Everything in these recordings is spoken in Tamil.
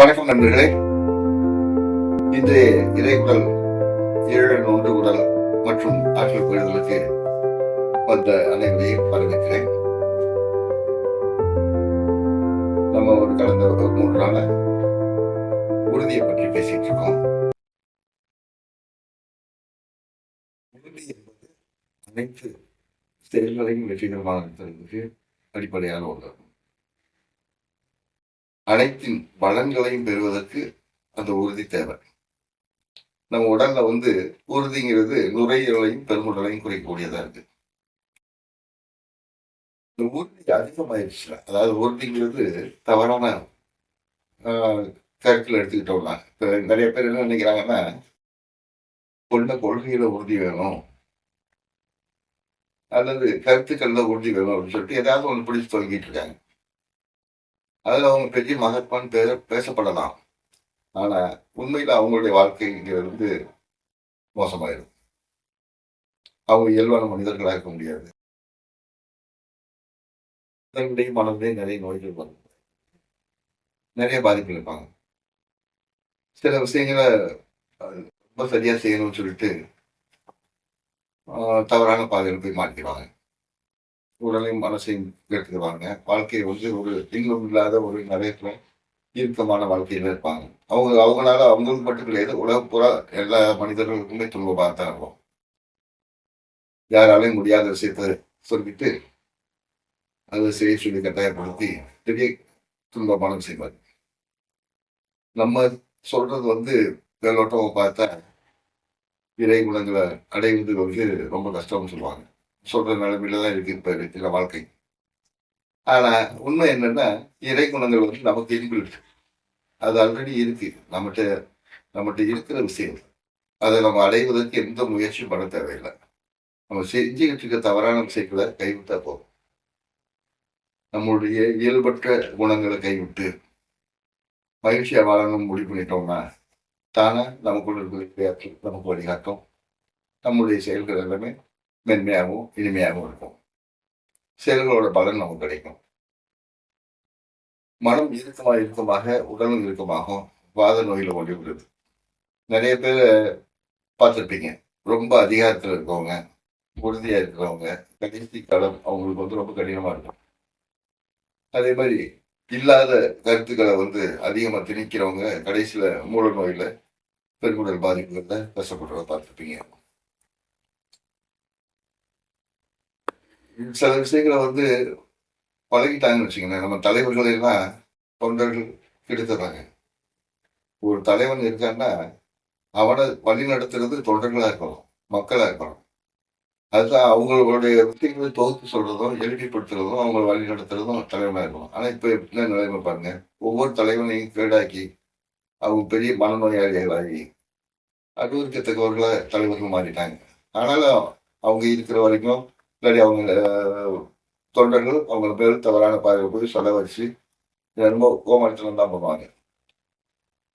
வணக்கம் நண்பர்களே. இன்று இறைக்குடல் ஏழு நோன்று உடல் மற்றும் ஆற்றல் பெறுதலுக்கு வந்த அனைவரையும் வரவேற்கிறேன். நம்ம ஒரு கடந்த ஒரு மூன்று நாள உறுதியை பற்றி பேசிட்டு இருக்கோம். உறுதி என்பது அனைத்து செயல்களையும் வெற்றிகரமாக அடிப்படையான ஒன்று. அனைத்தின் பலன்களையும் பெறுவதற்கு அந்த உறுதி தேவை. நம்ம உடல்ல வந்து உறுதிங்கிறது நுரையீரலையும் பெருங்குடலையும் குறைக்கக்கூடியதா இருக்கு. இந்த உறுதி அதிகமாயிருச்சுல அதாவது உறுதிங்கிறது தவறான கருத்தில் எடுத்துக்கிட்டோம்னா இப்போ நிறைய பேர் என்ன நினைக்கிறாங்கன்னா கொண்ட கொள்கையில உறுதி வேணும். அல்லது கருத்துக்கள்ல உறுதி வேணும் அப்படின்னு சொல்லிட்டு ஏதாவது ஒன்று பிடிச்சு தொங்கிட்டு இருக்காங்க. அதில் அவங்க பெரிய மகத்மான்னு பேர பேசப்படலாம். ஆனால் உண்மையில் அவங்களுடைய வாழ்க்கைங்கிறது வந்து மோசமாயிடும் அவங்க இயல்பான மனிதர்களாக இருக்க முடியாது. உடலுடைய மனதிலே நிறைய நோய்கள் வரும். நிறைய பாதிப்புகள் இருப்பாங்க. சில விஷயங்களை ரொம்ப சரியாக செய்யணும்னு சொல்லிட்டு தவறான பாதையில் போய் மாட்டிடுவாங்க உடலையும் மனசையும் கேட்டுக்குவாங்க வாழ்க்கையை வந்து ஒரு இன்பம் இல்லாத ஒரு நிறைய இறுக்கமான வாழ்க்கையில இருப்பாங்க. அவங்க அவங்களால அவங்களுக்கு மட்டும் கிடையாது உலக பூரா எல்லா மனிதர்களுக்குமே துன்பமாக தான் இருக்கும். யாராலையும் முடியாத விஷயத்த சொல்லிட்டு அதை செய்ய சொல்லி கட்டாயப்படுத்தி பெரிய துன்பமான விஷயம் நம்ம சொல்றது வந்து மேலோட்டமா பார்த்தா இறை குணங்களை அடைவது வந்து ரொம்ப கஷ்டம்னு சொல்லுவாங்க. சொல்ற நிலைமையில தான் இருக்குது இப்போ இருக்கிற வாழ்க்கை. ஆனா உண்மை என்னன்னா இறை குணங்கள் வந்து நமக்கு இன்பில்ட். அது ஆல்ரெடி இருக்கு. நம்மகிட்ட நம்மகிட்ட இருக்கிற விஷயம். அதை நம்ம அடைவதற்கு எந்த முயற்சியும் பண்ண தேவையில்லை. நம்ம செஞ்சுக்கிட்டு இருக்க தவறான விஷயங்களை கைவிட்டா போதும். நம்மளுடைய இயல்பற்ற குணங்களை கைவிட்டு மகிழ்ச்சியாக வாழணும் முடிவு பண்ணிட்டோம்னா தானே நமக்குள்ள இருக்கிற நமக்கு வழிகாட்டும். நம்முடைய செயல்கள் எல்லாமே மென்மையாகவும் இனிமையாகவும் இருக்கும். செயல்களோட பலன் நமக்கு கிடைக்கும். மனம் இறுக்கமாக இறுக்கமாக உடலும் இறுக்கமாகும். வாத நோயில் கொண்டு விடுது நிறைய பேர் பார்த்துருப்பீங்க. ரொம்ப அதிகாரத்தில் இருக்கவங்க உறுதியாக இருக்கிறவங்க கடைசி காலம் அவங்களுக்கு வந்து ரொம்ப கடினமாக இருக்கும். அதே மாதிரி இல்லாத கருத்துக்களை வந்து அதிகமாக திணிக்கிறவங்க கடைசியில் மூல நோயில் பெருங்குடல் பாதிப்புகளில் கஷ்டப்படுறத பார்த்துருப்பீங்க. சில விஷயங்களை வந்து பழகிட்டாங்கன்னு வச்சுக்கோங்களேன். நம்ம தலைவர்களையெல்லாம் தொண்டர்கள் கெடுத்துறாங்க. ஒரு தலைவன் இருக்கான்னா அவனை வழி நடத்துறது தொண்டர்களாக இருக்கணும் மக்களாக இருக்கணும். அதுதான் அவங்களுடைய விஷயங்களை தொகுத்து சொல்றதும் எளிமைப்படுத்துறதும் அவங்களை வழி நடத்துறதும் தலைவனாக இருக்கணும். ஆனால் இப்போ என்ன நிலைமை பாருங்க. ஒவ்வொரு தலைவனையும் கேடாக்கி அவங்க பெரிய மனநோயாளிகளாகி அறிவுறுக்கத்தக்கவர்களா தலைவர்கள் மாறிட்டாங்க. ஆனாலும் அவங்க இருக்கிற வரைக்கும் இல்லாட்டி அவங்க தொண்டர்கள் அவங்க பேர் தவறான பார்வை போய் சொல்ல வச்சு ரொம்ப கோமாளித்தனம் தான் பண்ணுவாங்க.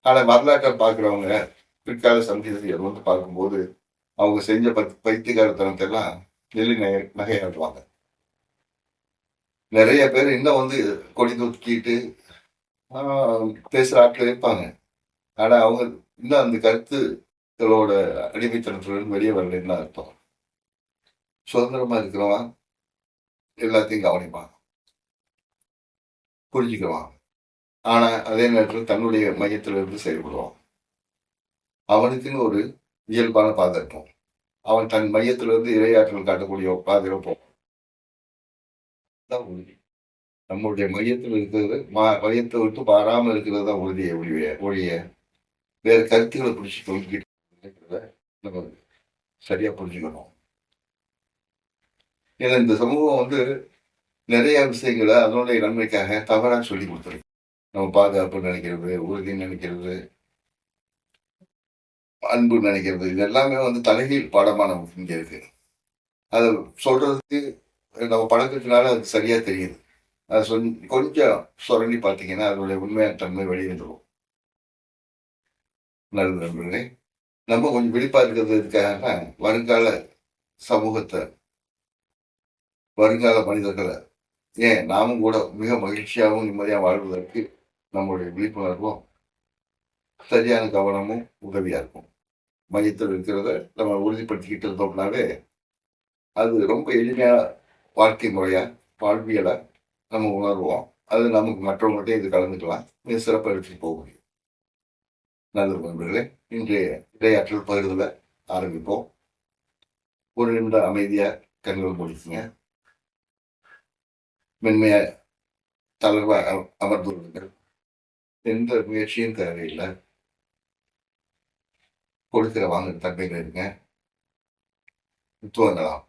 ஆனால் வரலாற்றை பார்க்குறவங்க பிற்கால சந்ததியர் வந்து பார்க்கும்போது அவங்க செஞ்ச பத் பைத்தியகாரத்தனத்தை எல்லாம் நகை நகையாடுவாங்க நிறைய பேர் இன்னும் வந்து கொடி தூக்கிட்டு பேசுகிற ஆட்கள் இருப்பாங்க. ஆனால் அவங்க இன்னும் அந்த கருத்துகளோட அடிமைத்தனத்துடன் வெளியே வரலன்னு தான் அர்த்தம். சுதந்திரமா இருக்கிறவன் எல்லாத்தையும் கவனிப்பான். புரிஞ்சுக்குவான் ஆனா அதே நேரத்தில் தன்னுடைய மையத்தில் இருந்து செயல்படுவான். அவனுக்குன்னு ஒரு இயல்பான பாதை இருக்கும். அவன் தன் மையத்திலிருந்து இரையாற்றல் காட்டக்கூடிய பாதையில போவான். உறுதி. நம்மளுடைய மையத்தில் இருக்கிறது மா மையத்தை விட்டு மாறாம இருக்கிறது தான் உறுதியை ஒழிய ஒழிய வேறு கருத்துக்களை பிடிச்சி தொங்கிக்கிட்டு நம்ம சரியா புரிஞ்சுக்கணும். ஏன்னா இந்த சமூகம் வந்து நிறைய விஷயங்களை அதனுடைய நன்மைக்காக தவறாக சொல்லி கொடுத்துருக்கு. நம்ம பாதுகாப்பு நினைக்கிறது உறுதி நினைக்கிறது அன்பு நினைக்கிறது இது எல்லாமே வந்து தலைகீழ் பாடமாக நமக்கு இங்கே இருக்கு. அதை சொல்றதுக்கு நம்ம பழக்கத்தினால அது சரியா தெரியுது. அது சொல் கொஞ்சம் சுரண்டி பார்த்தீங்கன்னா அதனுடைய உண்மையான தன்மை வெளியேந்துடும் நல்லது நண்பர்களே நம்ம கொஞ்சம் விழிப்பா இருக்கிறதுக்காக வருங்கால சமூகத்தை வருங்கால மனிதர்களை. ஏன்? நாமும் கூட மிக மகிழ்ச்சியாகவும் நிம்மதியாக வாழ்வதற்கு நம்முடைய விழிப்புணர்வும் சரியான கவனமும் உதவியாக இருக்கும். மையத்தில் இருக்கிறத நம்ம உறுதிப்படுத்திக்கிட்டு இருந்தோம்னாலே அது ரொம்ப எளிமையான வாழ்க்கை முறையா வாழ்வியலை நம்ம உணர்வோம். அது நமக்கு மற்றவங்கள்ட்ட இது கலந்துக்கலாம். மிக சிறப்பாக எடுத்துகிட்டு போக முடியும். நல்லது நண்பர்களே இன்றைய இடையாற்றல் பகிர்தலை ஆரம்பிப்போம். ஒரு நிமிடம் அமைதியாக கண்கள் முடிக்குங்க. மென்மையா தளர்வா அமர்ந்துள்ளீர்கள் அமர்ந்து எந்த முயற்சியும் தேவையில்லை. கொடுக்கிற வாங்குற தன்மையில இருங்க. துவங்கலாம்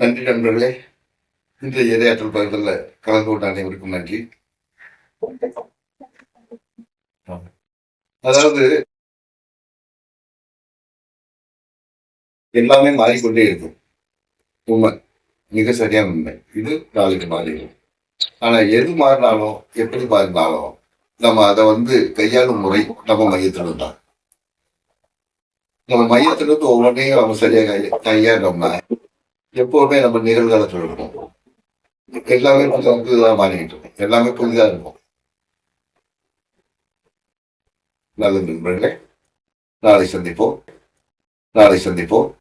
நன்றி நண்பர்களே. இந்த இரையாற்றல் பகிர்தலில் கலந்து கொண்ட அனைவருக்கும் நன்றி. அதாவது எல்லாமே மாறிக்கொண்டே இருக்கும். உண்மை. மிக சரியான உண்மை. இது நாளைக்கு மாறிடும் ஆனா எது மாறினாலும் எப்படி மாறினாலும் நம்ம அதை வந்து கையாளும் முறை நம்ம மையத்தில் தான் நம்ம மையத்திலிருந்து ஒவ்வொன்றையும் நம்ம சரியா கை கையாண்டோம்னா எப்போதுமே நம்ம நிகழ்காலத்தில் இருக்கும் எல்லாமே புதுதாக மாறிக்கிட்டு இருக்கும். எல்லாமே புதிதாக இருக்கும். நல்ல நண்பர்களே நாளை சந்திப்போம். நாளை சந்திப்போம்.